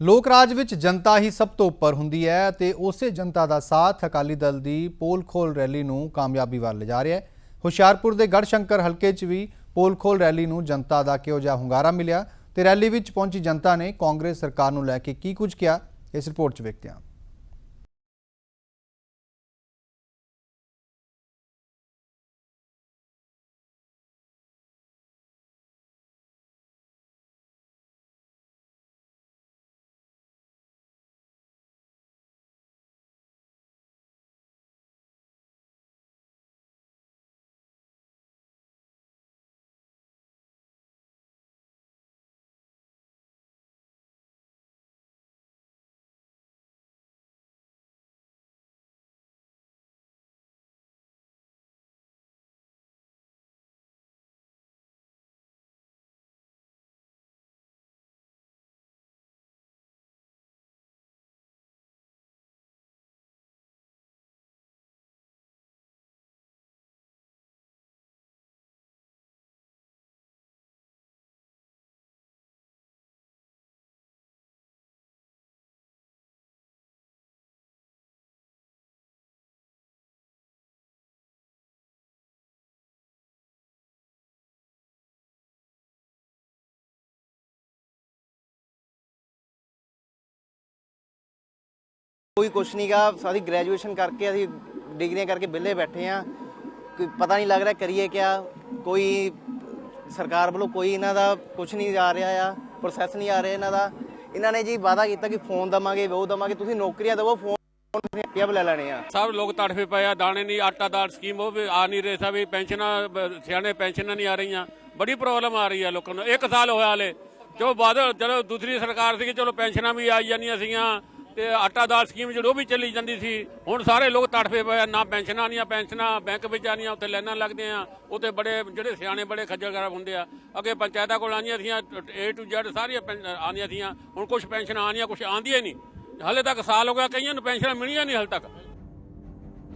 ਲੋਕ ਰਾਜ ਵਿੱਚ ਜਨਤਾ ਹੀ ਸਭ ਤੋਂ ਉੱਪਰ ਹੁੰਦੀ ਹੈ ਤੇ ਉਸੇ ਜਨਤਾ ਦਾ ਸਾਥ ਅਕਾਲੀ ਦਲ ਦੀ ਪੋਲ ਖੋਲ ਰੈਲੀ ਨੂੰ ਕਾਮਯਾਬੀ ਵੱਲ ਲਿਜਾ ਰਿਹਾ ਹੈ। ਹੁਸ਼ਿਆਰਪੁਰ ਦੇ ਗੜਸ਼ੰਕਰ ਹਲਕੇ 'ਚ ਵੀ ਪੋਲ ਖੋਲ ਰੈਲੀ ਨੂੰ ਜਨਤਾ ਦਾ ਕਿਹੋ ਜਿਹਾ ਹੁੰਗਾਰਾ ਮਿਲਿਆ ਤੇ ਰੈਲੀ ਵਿੱਚ ਪਹੁੰਚੀ ਜਨਤਾ ਨੇ ਕਾਂਗਰਸ ਸਰਕਾਰ ਨੂੰ ਲੈ ਕੇ ਕੀ ਕੁਝ ਕਿਹਾ, ਇਸ ਰਿਪੋਰਟ 'ਚ ਵੇਖਦੇ ਹਾਂ। ਕੋਈ ਕੁਛ ਨਹੀਂਗਾ ਸਾਡੀ ਗ੍ਰੈਜੂਏਸ਼ਨ ਕਰਕੇ ਅਸੀਂ ਡਿਗਰੀਆਂ ਕਰਕੇ ਵਿਹਲੇ ਬੈਠੇ ਆ। ਕੋਈ ਪਤਾ ਨਹੀਂ ਲੱਗ ਰਿਹਾ ਕਰੀਏ ਕਿਆ, ਕੋਈ ਸਰਕਾਰ ਵੱਲੋਂ ਕੋਈ ਇਹਨਾਂ ਦਾ ਕੁਛ ਨਹੀਂ ਆ ਰਿਹਾ ਆ ਪ੍ਰੋਸੈਸ ਨਹੀਂ ਆ ਰਿਹਾ ਇਹਨਾਂ ਦਾ। ਇਹਨਾਂ ਨੇ ਜੀ ਵਾਅਦਾ ਕੀਤਾ ਕਿ ਫੋਨ ਦਵਾਂਗੇ ਉਹ ਦਵਾਂਗੇ, ਤੁਸੀਂ ਨੌਕਰੀਆਂ ਦੇਵੋ ਫੋਨ ਕਿਆ ਲੈ ਲੈਣੇ ਆ। ਸਭ ਲੋਕ ਤੜਫੇ ਪਏ ਆ, ਦਾਣੇ ਨਹੀਂ ਆਟਾ ਦਾਲ ਸਕੀਮ, ਉਹ ਵੀ ਆ ਨਹੀਂ ਰਹੀ, ਸਭ ਪੈਨਸ਼ਨਾਂ, ਬ- ਸਿਆਣੇ ਪੈਨਸ਼ਨਾਂ ਨਹੀਂ ਆ ਰਹੀਆਂ। ਬੜੀ ਪ੍ਰੋਬਲਮ ਆ ਰਹੀ ਆ ਲੋਕਾਂ ਨੂੰ, ਇੱਕ ਸਾਲ ਹੋਇਆ ਹਲੇ। ਜੋ ਬਾਅਦ ਚਲੋ ਦੂਸਰੀ ਸਰਕਾਰ ਸੀਗੀ, ਚਲੋ ਪੈਨਸ਼ਨਾਂ ਵੀ ਆਈ ਜਾਂਦੀਆਂ ਸੀਗੀਆਂ। ਤੇ ਆਟਾ ਦਾਲ ਸਕੀਮ ਜਿਹੜੀ ਉਹ ਵੀ ਚੱਲੀ ਜਾਂਦੀ ਸੀ। ਹੁਣ ਸਾਰੇ ਲੋਕ ਤੜਫੇ ਪਏ ਨਾ ਪੈਨਸ਼ਨਾਂ ਆਉਂਦੀਆਂ ਪੈਨਸ਼ਨਾਂ, ਬੈਂਕ ਵਿੱਚ ਆਉਂਦੀਆਂ ਉੱਥੇ ਲਾਈਨਾਂ ਲੱਗਦੀਆਂ ਆ, ਉੱਥੇ ਬੜੇ ਜਿਹੜੇ ਸਿਆਣੇ ਬੜੇ ਖੱਜਲ ਖਰਾਬ ਹੁੰਦੇ ਆ। ਅੱਗੇ ਪੰਚਾਇਤਾਂ ਕੋਲ ਆਉਂਦੀਆਂ ਸੀਆਂ, A to Z ਸਾਰੀਆਂ ਪੈਨ- ਸੀਆਂ, ਹੁਣ ਕੁਝ ਪੈਨਸ਼ਨਾਂ ਆਉਂਦੀਆਂ ਕੁਝ ਆਉਂਦੀਆਂ ਨਹੀਂ। ਹਲੇ ਤੱਕ ਸਾਲ ਹੋ ਗਿਆ, ਕਈਆਂ ਨੂੰ ਪੈਨਸ਼ਨਾਂ ਮਿਲੀਆਂ ਨਹੀਂ ਹਲੇ ਤੱਕ।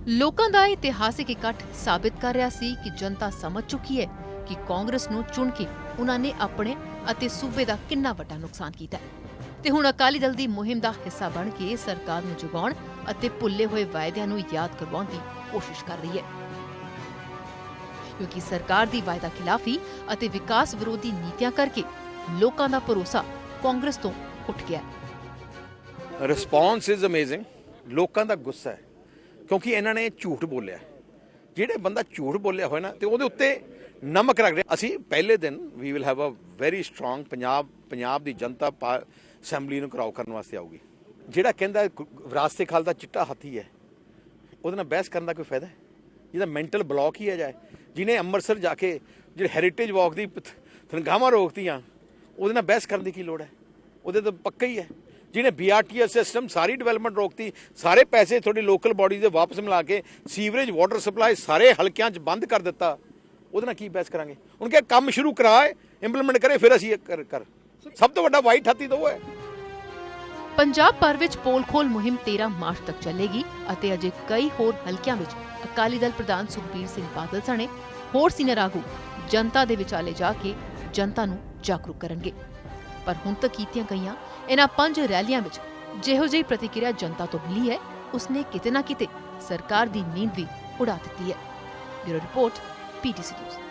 ਲੋਕਾਂ ਦਾ ਇਤਿਹਾਸਿਕ ਇਕੱਠ ਸਾਬਿਤ ਕਰ ਰਿਹਾ ਸੀ ਕਿ ਜਨਤਾ ਸਮਝ ਚੁੱਕੀ ਹੈ ਕਿ ਕਾਂਗਰਸ ਨੂੰ ਚੁਣ ਕੇ ਉਹਨਾਂ ਨੇ ਆਪਣੇ ਅਤੇ ਸੂਬੇ ਦਾ ਕਿੰਨਾ ਵੱਡਾ ਨੁਕਸਾਨ ਕੀਤਾ ਹੈ। ਤੇ ਹੁਣ ਅਕਾਲੀ ਦਲ ਦੀ ਮੁਹਿੰਮ ਦਾ ਹਿੱਸਾ ਬਣ ਕੇ ਸਰਕਾਰ ਨੂੰ ਜਗਾਉਣ ਅਤੇ ਭੁੱਲੇ ਹੋਏ ਵਾਅਦਿਆਂ ਨੂੰ ਯਾਦ ਕਰਵਾਉਣ ਦੀ ਕੋਸ਼ਿਸ਼ ਕਰ ਰਹੀ ਹੈ। ਕਿਉਂਕਿ ਸਰਕਾਰ ਦੀ ਵਾਅਦਾ ਖਿਲਾਫੀ ਅਤੇ ਵਿਕਾਸ ਵਿਰੋਧੀ ਨੀਤੀਆਂ ਕਰਕੇ ਲੋਕਾਂ ਦਾ ਭਰੋਸਾ ਕਾਂਗਰਸ ਤੋਂ ਉੱਠ ਗਿਆ ਰਿਸਪੌਂਸ ਇਜ਼ ਅਮੇਜ਼ਿੰਗ ਲੋਕਾਂ ਦਾ ਗੁੱਸਾ ਹੈ, ਕਿਉਂਕਿ ਇਹਨਾਂ ਨੇ ਝੂਠ ਬੋਲਿਆ। ਜਿਹੜੇ ਬੰਦਾ ਝੂਠ ਬੋਲਿਆ ਹੋਇਆ ਨਾ, ਤੇ ਉਹਦੇ ਉੱਤੇ ਨਮਕ ਰੱਖ ਰਿਹਾ। ਅਸੀਂ ਪਹਿਲੇ ਦਿਨ we will have a very strong Punjab Punjab ਦੀ ਜਨਤਾ ਅਸੈਂਬਲੀ ਨੂੰ ਕਰਾਓ ਕਰਨ ਵਾਸਤੇ ਆਊਗੀ। ਜਿਹੜਾ ਕਹਿੰਦਾ ਵਿਰਾਸਤੇ ਖਾਲ ਦਾ ਚਿੱਟਾ ਹਾਥੀ ਹੈ ਉਹਦੇ ਨਾਲ ਬਹਿਸ ਕਰਨ ਦਾ ਕੋਈ ਫਾਇਦਾ ਹੈ ਜਿਹਦਾ ਮੈਂਟਲ ਬਲੌਕ ਹੀ ਹੈ ਜਾਏ ਜਿਹਨੇ ਅੰਮ੍ਰਿਤਸਰ ਜਾ ਕੇ ਜਿਹੜੇ ਹੈਰੀਟੇਜ ਵਾਕ ਦੀ ਪ- ਤਨਖਾਹਾਂ ਰੋਕਤੀਆਂ, ਉਹਦੇ ਨਾਲ ਬਹਿਸ ਕਰਨ ਦੀ ਕੀ ਲੋੜ ਹੈ ਉਹਦੇ ਤਾਂ ਪੱਕਾ ਹੀ ਹੈ ਜਿਹਨੇ ਬੀਆਰਟੀਐਸ ਸਿਸਟਮ ਸਾਰੀ ਡਿਵੈਲਪਮੈਂਟ ਰੋਕਤੀ, ਸਾਰੇ ਪੈਸੇ ਤੁਹਾਡੀ ਲੋਕਲ ਬਾਡੀ ਦੇ ਵਾਪਸ ਮਿਲਾ ਕੇ ਸੀਵਰੇਜ ਵਾਟਰ ਸਪਲਾਈ ਸਾਰੇ ਹਲਕਿਆਂ 'ਚ ਬੰਦ ਕਰ ਦਿੱਤਾ, ਉਹਦੇ ਨਾਲ ਕੀ ਬਹਿਸ ਕਰਾਂਗੇ? ਹੁਣ ਕਿਹਾ, ਕੰਮ ਸ਼ੁਰੂ ਕਰਾਏ ਇੰਪਲੀਮੈਂਟ ਕਰੇ, ਫਿਰ ਅਸੀਂ ਕਰ ਕਰ ਸਭ ਤੋਂ ਵੱਡਾ ਵਾਈਟ ਹਾਥੀ ਤਾਂ ਉਹ ਹੈ। ਪੰਜਾਬ ਭਰ ਵਿੱਚ ਪੋਲ ਖੋਲ ਮੁਹਿੰਮ 13 ਮਾਰਚ ਤੱਕ ਚੱਲੇਗੀ ਅਤੇ ਅਜੇ ਕਈ ਹੋਰ ਹਲਕਿਆਂ ਵਿੱਚ ਅਕਾਲੀ ਦਲ ਪ੍ਰਧਾਨ ਸੁਖਬੀਰ ਸਿੰਘ ਬਾਦਲ ਸਣੇ ਹੋਰ ਸੀਨੀਅਰ ਆਗੂ ਜਨਤਾ ਦੇ ਵਿਚਾਲੇ ਜਾ ਕੇ ਜਨਤਾ ਨੂੰ ਜਾਗਰੂਕ ਕਰਨਗੇ। ਪਰ ਹੁਣ ਤੱਕ ਕੀਤੀਆਂ ਗਈਆਂ ਇਹਨਾਂ ਪੰਜ ਰੈਲੀਆਂ ਵਿੱਚ ਜਿਹੋ ਜਿਹੀ ਪ੍ਰਤੀਕਿਰਿਆ ਜਨਤਾ ਤੋਂ ਮਿਲੀ ਹੈ, ਉਸਨੇ ਕਿਤੇ ਨਾ ਕਿਤੇ ਸਰਕਾਰ ਦੀ ਨੀਂਦ ਵੀ ਉਡਾ ਦਿੱਤੀ ਹੈ। Bureau report PTC news.